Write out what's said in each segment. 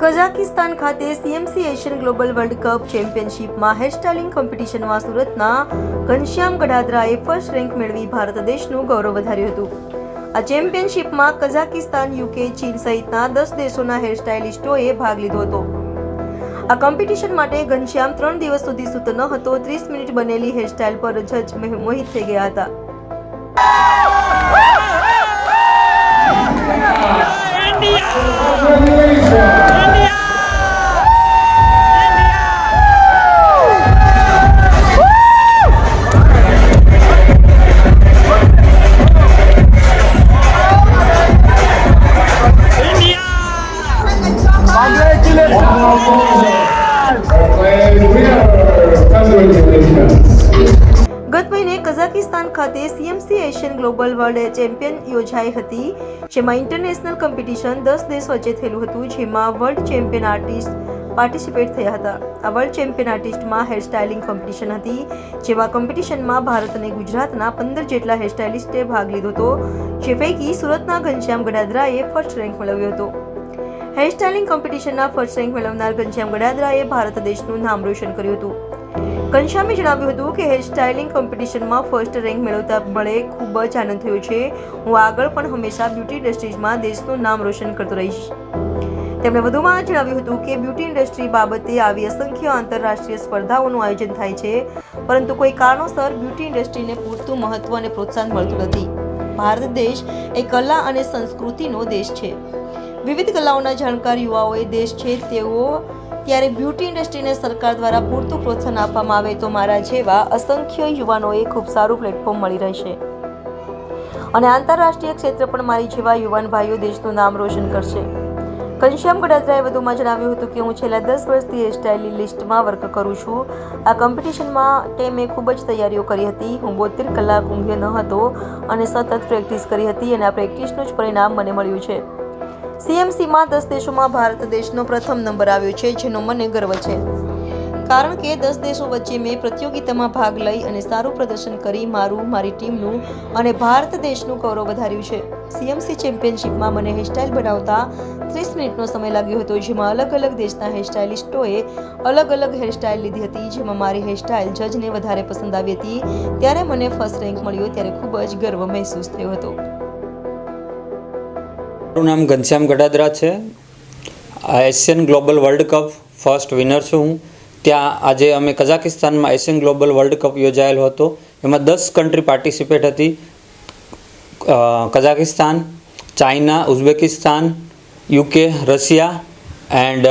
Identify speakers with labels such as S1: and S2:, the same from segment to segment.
S1: Kazakhstan ખાતે CMC Asian global world cup ચેમ્પિયનશિપમાં hairstyling કોમ્પિટિશનમાં સુરતના ઘનશ્યામ ગઢાદરાએ ફર્સ્ટ રેન્ક મેળવી ભારત દેશનું ગૌરવ વધાર્યું હતું. આ ચેમ્પિયનશિપમાં કઝાકિસ્તાન યુકે ચીન સહિતના દસ દેશોના હેરસ્ટાઇલિસ્ટોએ ભાગ લીધો હતો. આ કોમ્પિટિશન માટે ઘનશ્યામ ત્રણ દિવસ સુધી સૂતો ન હતો, ત્રીસ મિનિટ બનેલી હેરસ્ટાઇલ પર જજ મોહિત થઈ ગયા હતા. ગત કઝાકિસ્તાન ખાતે CMC Asian global world champion યોજાઈ હતી, જેમાં ઇન્ટરનેશનલ કોમ્પિટિશન દસ દેશ વચ્ચે થયેલું હતું, જેમાં વર્લ્ડ ચેમ્પિયન આર્ટિસ્ટ પાર્ટિસિપેટ થયા હતા. આ વર્લ્ડ ચેમ્પિયન આર્ટિસ્ટમાં હેરસ્ટાઇલિંગ કોમ્પિટિશન હતી જેવા કોમ્પિટિશનમાં ભારત અને ગુજરાતના પંદર જેટલા હેરસ્ટાઇલિસ્ટે ભાગ લીધો હતો, જે પૈકી સુરતના ઘનશ્યામ ગડાદરાએ ફર્સ્ટ રેન્ક મેળવ્યો હતો. હેરસ્ટાઇલિંગ કોમ્પિટિશનના ફર્સ્ટ રેન્ક મેળવનાર ઘનશ્યામ ગડાદરાએ ભારત દેશનું નામ રોશન કર્યું હતું. ઘનશ્યામે જણાવ્યું હતું કે હેરસ્ટાઇલિંગ કોમ્પિટિશનમાં ફર્સ્ટ રેન્ક મેળવતા મળે ખૂબ જ આનંદ થયો છે. હું આગળ પણ હંમેશા બ્યુટી ઇન્ડસ્ટ્રીઝમાં દેશનું નામ રોશન કરતો રહીશ. તેમણે વધુમાં જણાવ્યું હતું કે બ્યુટી ઇન્ડસ્ટ્રી બાબતે આવી અસંખ્ય આંતરરાષ્ટ્રીય સ્પર્ધાઓનું આયોજન થાય છે, પરંતુ કોઈ કારણોસર બ્યુટી ઇન્ડસ્ટ્રીને પૂરતું મહત્વ અને પ્રોત્સાહન મળતું નથી. ભારત દેશ એ કલા અને સંસ્કૃતિનો દેશ છે. વિવિધ કલાઓના જાણકાર યુવાઓએ દેશ છે તેઓ ત્યારે બ્યુટી ઇન્ડસ્ટ્રીને સરકાર દ્વારા પૂરતું પ્રોત્સાહન આપવામાં આવે તો મારા જેવા અસંખ્ય યુવાનોએ ખૂબ સારું પ્લેટફોર્મ મળી રહેશે. અને આંતરરાષ્ટ્રીય ક્ષેત્ર પણ મારી જેવા યુવાન ભાઈઓ દેશનું નામ રોશન કરશે. ઘનશ્યામ ગડાત્રાએ વધુમાં જણાવ્યું હતું કે હું છેલ્લા દસ વર્ષથી હેરસ્ટાઇલની લિસ્ટમાં વર્ક કરું છું. આ કોમ્પિટિશનમાં તે મેં ખૂબ જ તૈયારીઓ કરી હતી. હું બોતેર કલાક ઊંઘ્યો ન હતો અને સતત પ્રેક્ટિસ કરી હતી અને આ પ્રેક્ટિસનું જ પરિણામ મને મળ્યું છે. સીએમસીમાં દસ દેશોમાં ભારત દેશનો પ્રથમ નંબર આવ્યો છે, જેનો મને ગર્વ છે. કારણ કે દસ દેશો વચ્ચે મેં પ્રતિયોગિતામાં ભાગ લઈ અને સારું પ્રદર્શન કરી મારું, મારી ટીમનું અને ભારત દેશનું ગૌરવ વધાર્યું છે. સીએમસી ચેમ્પિયનશિપમાં મને હેરસ્ટાઇલ બનાવતા ત્રીસ મિનિટનો સમય લાગ્યો હતો, જેમાં અલગ અલગ દેશના હેરસ્ટાઇલિસ્ટોએ અલગ અલગ હેરસ્ટાઇલ લીધી હતી, જેમાં મારી હેરસ્ટાઇલ જજને વધારે પસંદ આવી હતી. ત્યારે મને ફર્સ્ટ રેન્ક મળ્યો, ત્યારે ખૂબ જ ગર્વ મહેસૂસ થયો હતો.
S2: મારું નામ ઘનશ્યામ ગડાદરા છે. Asian global world cup first winner છું હું. ત્યાં આજે અમે કઝાકિસ્તાનમાં એશિયન ગ્લોબલ વર્લ્ડ કપ યોજાયેલો હતો. એમાં દસ કન્ટ્રી પાર્ટિસિપેટ હતી. Kazakhstan, China, Uzbekistan, UK, Russia and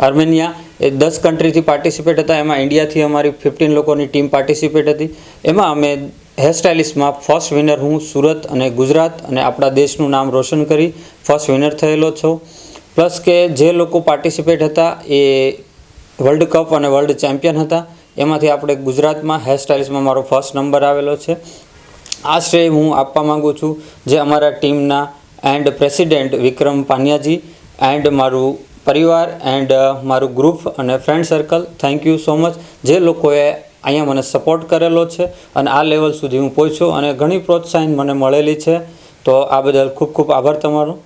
S2: Armenia એ દસ કન્ટ્રીથી પાર્ટિસિપેટ હતા. એમાં ઇન્ડિયાથી અમારી ફિફ્ટીન લોકોની ટીમ પાર્ટિસિપેટ હતી. એમાં અમે હેરસ્ટાઇલિસ્ટમાં ફર્સ્ટ વિનર હું સુરત અને ગુજરાત અને આપણા દેશનું નામ રોશન કરી ફર્સ્ટ વિનર થયેલો છું. પ્લસ કે જે લોકો પાર્ટિસિપેટ હતા એ વર્લ્ડ કપ અને વર્લ્ડ ચેમ્પિયન હતા. એમાંથી આપણે ગુજરાતમાં હેરસ્ટાઇલિસ્ટમાં મારો ફર્સ્ટ નંબર આવેલો છે. આ શ્રેય હું આપવા માગું છું જે અમારા ટીમના and president Vikram Paniyaji and મારું પરિવાર એન્ડ મારું ગ્રુપ અને friend circle. Thank you so much જે લોકોએ અહીંયા મને સપોર્ટ કરેલો છે અને આ લેવલ સુધી હું પહોંચ્યો અને ઘણી પ્રોત્સાહન મને મળેલી છે. તો આ બદલ ખૂબ ખૂબ આભાર તમારો.